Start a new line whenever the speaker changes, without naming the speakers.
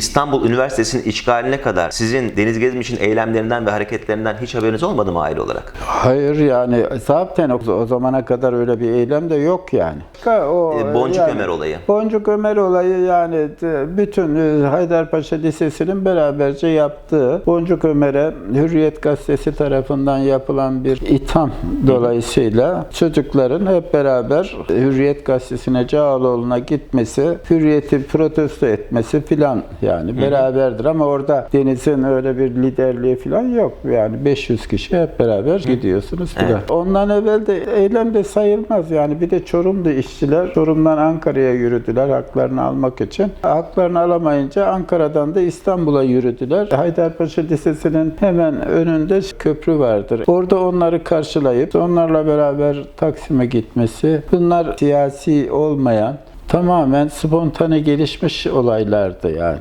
İstanbul Üniversitesi'nin işgaline kadar sizin Deniz Gezmiş'in eylemlerinden ve hareketlerinden hiç haberiniz olmadı mı aile olarak?
Hayır yani zaten o, o zamana kadar öyle bir eylem de yok yani. O,
E, Boncuk Ömer olayı.
Boncuk Ömer olayı yani de- bütün e, Haydarpaşa Lisesi'nin beraberce yaptığı Boncuk Ömer'e Hürriyet Gazetesi tarafından yapılan bir itham dolayısıyla çocukların hep beraber Hürriyet Gazetesi'ne Cağaloğlu'na gitmesi, Hürriyet'i protesto etmesi filan yani beraberdir ama orada Deniz'in öyle bir liderliği filan yok. Yani 500 kişi hep beraber gidiyorsunuz filan.
Evet.
Ondan evvel de eylem de sayılmaz yani bir de Çorum'da işçiler Çorum'dan Ankara'ya yürüdüler haklarını almak için. Haklarını alamayınca Ankara'dan da İstanbul'a yürüdüler. Haydarpaşa Lisesi'nin hemen önünde köprü vardır. Orada onları karşılayıp onlarla beraber Taksim'e gitmesi bunlar siyasi olmayan tamamen spontane gelişmiş olaylardı yani.